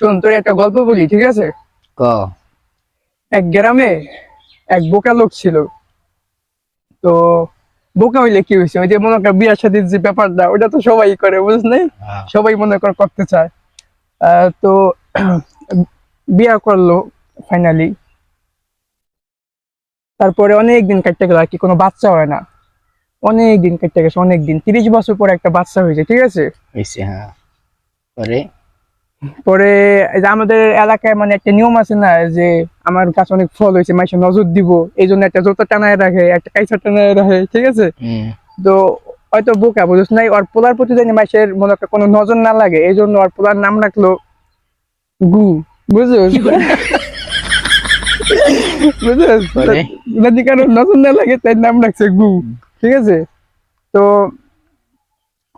শোন তোর একটা গল্প বলি ঠিক আছে? ক। এক গ্রামে এক বোকা লোক ছিল। তো বোকা হইলে কি হয়েছে ওই যে মনে কর বিয়ার সাথে যে ব্যাপারটা ওটা তো সবাই করে বুঝ নাই হ্যাঁ। সবাই মনে কর করতে চায়। তো বিয়া করল ফাইনালি তারপরে অনেক দিন কাটতে গেল আর কি কোনো বাচ্চা হয় না। অনেক দিন কাটতে গেছে অনেক দিন। তিরিশ বছর পরে একটা বাচ্চা হয়েছে ঠিক আছে? হ্যাঁ। পরে? পরে যে আমাদের এলাকায় মানে একটা নিয়ম আছে না যে আমার গাছ অনেক ফল হয়েছে মাইসে নজর দিব এই জন্য একটা জোতা টানায় রাখে একটা কাইসা টানায় রাখে ঠিক আছে? তো হয়তো বোকা বুঝছ নাই ওর পোলার প্রতি জানি মাইসের মনে কোনো নজর না লাগে এই জন্য ওর পোলার নাম রাখল গু বুঝছিস বুঝছিস? যদি কারও নজর না লাগে তাই নাম রাখছে গু ঠিক আছে? তো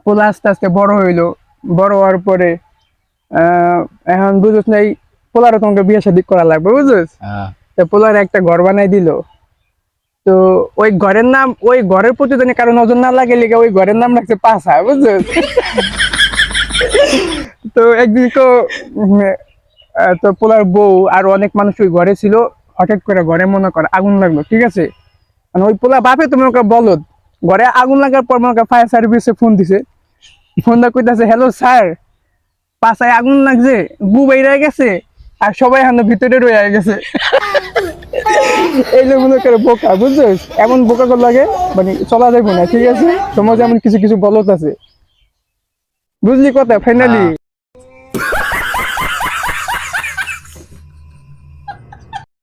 পোলা আস্তে আস্তে বড় হইল বড় হওয়ার পরে এখন বুঝছ নাই পোলারও তোমাকে বিয়ে শাদী করা লাগবে বুঝছিস হ্যাঁ। তো পোলার একটা ঘর বানাই দিল। তো ওই ঘরের নাম ওই ঘরের প্রতি জানি কারও নজর না লাগে লেগে ওই ঘরের নাম রাখছে পাশা বুঝছ তো একদিন তো তো পোলার বউ আর অনেক মানুষ ওই ঘরে ছিল হঠাৎ করে ঘরে মনে করে আগুন লাগল ঠিক আছে? মানে ওই পোলা বাপে তো মনে কর বলদ ঘরে আগুন লাগার পর মনে ফায়ার সার্ভিসে ফোন দিছে। ফোনটা কইতাছে হ্যালো স্যার পাশায় আগুন লাগছে, গু বাইরে গেছে, আর সবাই এখন ভিতরে রয়ে গেছে। এই মনে করে বোকা, বুঝছ? এমন বোকা কর লাগে মানে চলা যাবে না, ঠিক আছে? সমাজে এমন কিছু কিছু বলত আছে। বুঝলি কথা? ফাইনালি